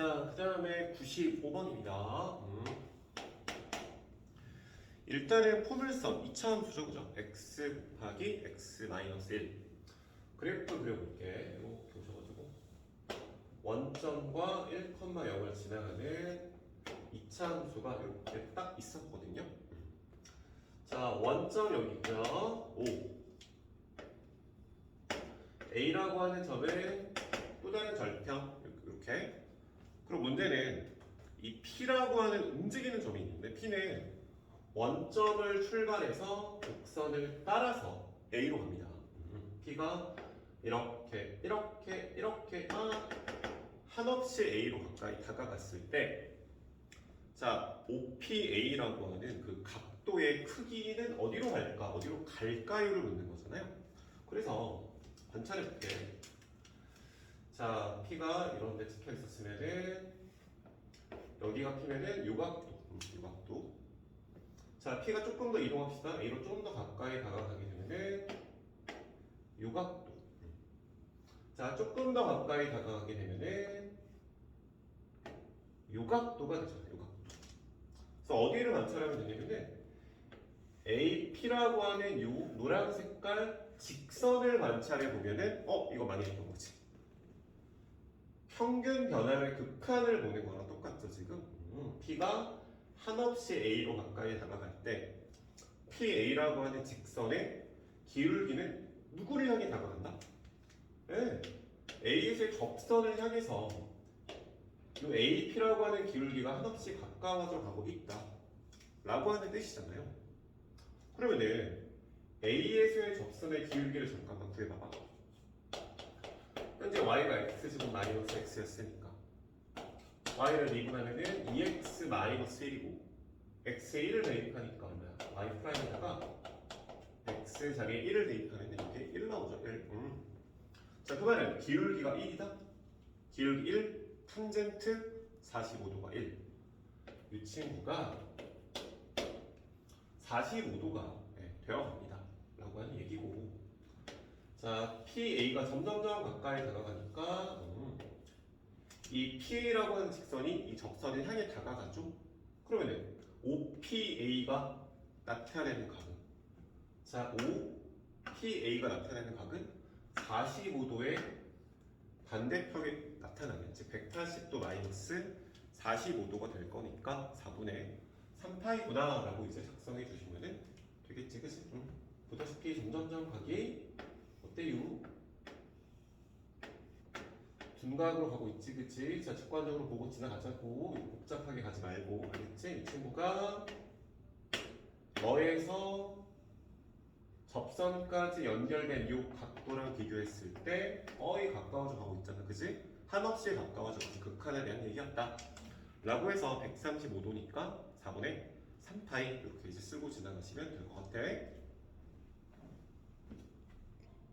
자, 그 다음에 95번입니다. 음. 일단은 포물선 2차 함수죠, 그죠? x 곱하기 x 마이너스 1. 그래프 그려볼게. 이렇게 오셔가지고 원점과 1,0을 지나가는 2차 함수가 이렇게 딱 있었거든요. 자, 원점 여기 있고요. 5. A라고 하는 점은 또 다른 절평 이렇게. 그리고 문제는 이 P라고 하는 움직이는 점이 있는데 P는 원점을 출발해서 곡선을 따라서 A로 갑니다. P가 이렇게 이렇게 이렇게 아, 한없이 A로 가까이 다가갔을 때 자, OPA라고 하는 그 각도의 크기는 어디로 갈까? 어디로 갈까요를 묻는 거잖아요. 그래서 관찰해 볼게. 자, P가 이런 데 찍혀 있었으면은 여기가 P면은 요각도, 음, 요각도. 자, P가 조금 더 이동합시다. A로 조금 더 가까이 다가가게 되면은 요각도. 자, 조금 더 가까이 다가가게 되면은 요각도가 되죠. 요각도. 그래서 어디를 관찰하면 되냐면은 AP라고 하는 요 노란 색깔 직선을 관찰해 보면은 어 이거 많이 했던 거지. 평균 변화의 극한을 보는 거랑 똑같죠 지금. 음, P가 한없이 A로 가까이 다가갈 때 PA라고 하는 직선의 기울기는 누구를 향해 다가간다? 네. A에서의 접선을 향해서 이 AP라고 하는 기울기가 한없이 가까워져 가고 있다. 라고 하는 뜻이잖아요. 그러면 은 A에서의 접선의 기울기를 잠깐만 구해봐봐. 현재 Y가 X제곱 마이너스 X였으니까 Y를 미분하면은 2X 마이너스 1이고 X에 1을 대입하니까 얼마야? Y 프라임에다가 X 자리에 1을 대입하면 이게 1 나오죠. 1. 음. 자, 그 말은 기울기가 1이다. 기울기 1, 탄젠트 45도가 1. 이 친구가 45도가 되어갑니다. 자, PA가 점점점 가까이 다가가니까, 음, 이 PA라고 하는 직선이 이 접선을 향해 다가가죠? 그러면은, OPA가 나타내는 각은? 자, OPA가 나타내는 각은 45도의 반대편에 나타나면 즉 180도 마이너스 45도가 될 거니까 4분의 3파이구나 라고 이제 작성해 주시면은 되겠지 그치? 응. 보다시피 점점점 각이 어때요? 둔각으로 가고 있지 그치? 자 직관적으로 보고 지나가자고 복잡하게 가지 말고 알겠지? 이 친구가 너에서 접선까지 연결된 이 각도랑 비교했을 때 거의 가까워져 가고 있잖아 그지? 한없이 가까워져 가는 극한에 대한 얘기였다 라고 해서 135도니까 4분의 3파이 이렇게 이제 쓰고 지나가시면 될 것 같아